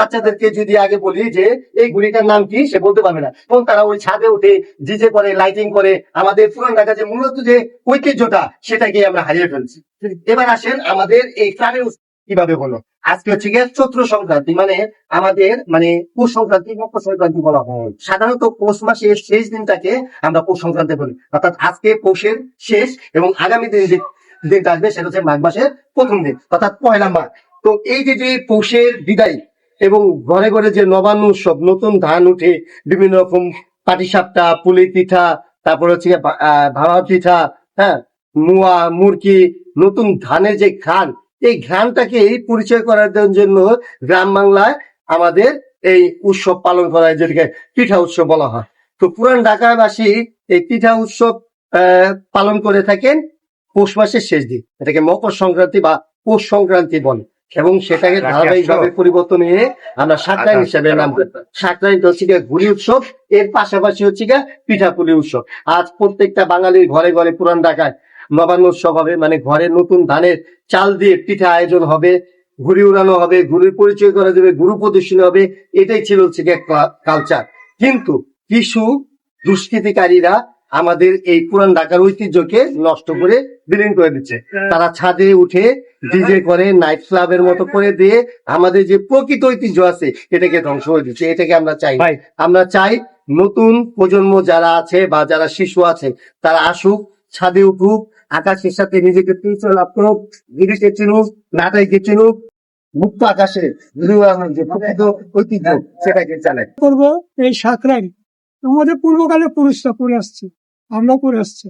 বাচ্চাদেরকে যদি আগে বলি যে, এই ঘুড়িটার নাম কি, সে বলতে পারবে না। এবং তারা ওই ছাদে উঠে ডিজে করে লাইটিং করে, আমাদের পুরান ঢাকা যে মূলত যে ঐতিহ্যটা, সেটাকে আমরা হারিয়ে ফেলছি। এবার আসেন আমাদের এই প্রাণের কীভাবে হলো। আজকে হচ্ছে গিয়ে চৈত্র সংক্রান্তি মানে আমাদের মানে পৌষ সংক্রান্তি, মকর সংক্রান্তি বলা হয়। সাধারণত পৌষ মাসের শেষ দিনটাকে আমরা পৌষ সংক্রান্তি বলি। অর্থাৎ আজকে পৌষের শেষ এবং আগামী দিন যে দিনটা আসবে, সেটা হচ্ছে মাঘ মাসের প্রথম দিন, অর্থাৎ পয়লা মাঘ। তো এই যে যে পৌষের বিদায় এবং ঘরে ঘরে যে নবান্ন উৎসব নতুন ধান উঠে বিভিন্ন রকম পাটিসাপটা পুলি পিঠা তারপর হচ্ছে গিয়ে ভা- আহ, ভাবা পিঠা হ্যাঁ মুয়া মুরকি নতুন ধানের যে ঘ্রাণ এই ঘ্রাণটাকে পরিচয় করার জন্য গ্রাম বাংলায় আমাদের এই উৎসব পালন করা হয় যেটাকে পিঠা উৎসব বলা হয়। তো পুরান ঢাকাবাসী এই পিঠা উৎসব পালন করে থাকেন পৌষ মাসের শেষ দিন। এটাকে মকর সংক্রান্তি বা পৌষ সংক্রান্তি বলে। এবং সেটাকে ধারাবাহিকভাবে পরিবর্তন নিয়ে আমরা সাকরাইন হিসেবে নাম করি। সাকরাইন হচ্ছে গিয়ে ঘুরি উৎসব এর পাশাপাশি হচ্ছে গিয়ে পিঠাপুলি উৎসব। আজ প্রত্যেকটা বাঙালির ঘরে ঘরে পুরান ঢাকায় নবান্ন উৎসব হবে মানে ঘরে নতুন ধানের চাল দিয়ে পিঠা আয়োজন হবে ঘুড়ি উড়ানো হবে ঘুড়ির পরিচয় করা যাবে গুরু প্রদর্শনী হবে এটাই ছিল হচ্ছে গিয়ে কালচার কিন্তু কিছু দুষ্কৃতিকারীরা আমাদের এই পুরান ঢাকার ঐতিহ্যকে নষ্ট করে বিলীন করে দিচ্ছে। তারা ছাদে উঠে ডিজে করে নাইট ক্লাবের মতো করে দিয়ে আমাদের যে প্রকৃত ঐতিহ্য আছে এটাকে ধ্বংস করে দিচ্ছে। এটাকে আমরা চাই ভাই। আমরা চাই নতুন প্রজন্ম যারা আছে বা যারা শিশু আছে তারা আসুক ছাদে উঠুক আকাশের সাথে নিজেকে পরিচয় লাভ করুক গিরিকে চিনুক নাটাইকে চিনুক মুক্ত আকাশে যে প্রকৃত ঐতিহ্য সেটাকে চালাই। করব এই সাকরাই আমাদের পূর্বকালে পুরুষরা করে আসছে আমরা করে আসছে।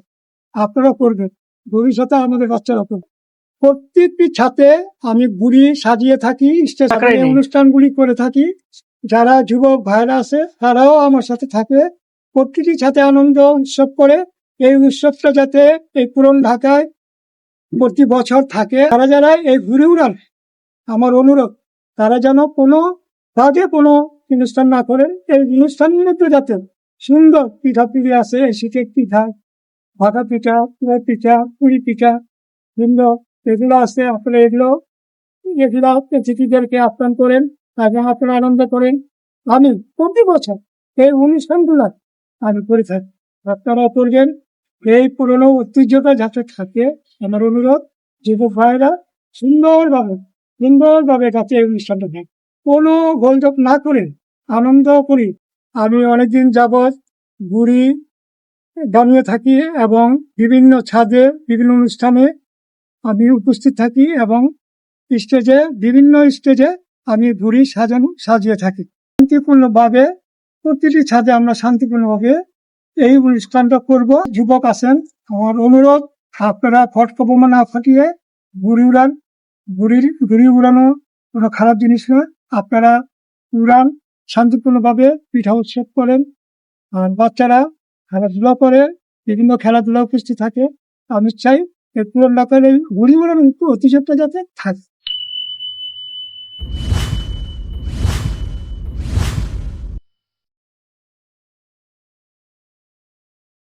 আপনারা করবেন। ভবিষ্যতে আমাদের বাচ্চারা করবে। প্রত্যেকটি ছাতে আমি বুড়ি সাজিয়ে থাকি নেই। অনুষ্ঠানগুলি করে থাকি। যারা যুবক ভাইরা আছে তারাও আমার সাথে থাকে। প্রতিটি ছাতে আনন্দ উৎসব করে। এই উৎসবটা যাতে এই পুরন ঢাকায় প্রতি বছর থাকে তারা যারা এই ঘুরে উড়ান আমার অনুরোধ তারা যেন কোনো কাজে কোনো অনুষ্ঠান না করেন। এই অনুষ্ঠানের মধ্যে যাতে সুন্দর পিঠা পিঠে আছে এই শীতের পিঠা ভাজা পিঠা পিঠা পুরি পিঠা সুন্দর এগুলো আছে আপনারা এগুলো এগুলো অতিথিদেরকে আপ্যায়ন করেন এবং আপনারা আনন্দ করেন। আমি প্রতি বছর এই অনুষ্ঠানগুলো আমি করে থাকি। আপনারা করবেন। এই পুরনো ঐতিহ্যটা যাতে থাকে, আমার অনুরোধ, যুবক ভাইরা সুন্দরভাবে সুন্দরভাবে যাতে এই অনুষ্ঠানটা থাকে কোনো গোলযোগ না করে আনন্দ করি। আমি অনেকদিন যাবৎ ঘুরি বানিয়ে থাকি এবং বিভিন্ন ছাদে, বিভিন্ন অনুষ্ঠানে আমি উপস্থিত থাকি এবং স্টেজে, বিভিন্ন স্টেজে আমি ঘুরি সাজানো, সাজিয়ে থাকি। শান্তিপূর্ণভাবে প্রতিটি ছাদে আমরা শান্তিপূর্ণভাবে এই অনুষ্ঠানটা করব। যুবক আছেন, আমার অনুরোধ, আপনারা ফটকা বোমা না ফাটিয়ে ঘুড়ি উড়ান। ঘুড়ির, ঘুড়ি উড়ানো কোনো খারাপ জিনিস নয়। আপনারা উড়ান, শান্তিপূর্ণভাবে পিঠা উৎসব করেন। আর বাচ্চারা খেলাধুলা করে, বিভিন্ন খেলাধুলা উপস্থিত থাকে। আমি চাই এই পুরো এলাকার এই ঘুড়ি উড়ানো ঐতিহ্যটা যাতে থাকে।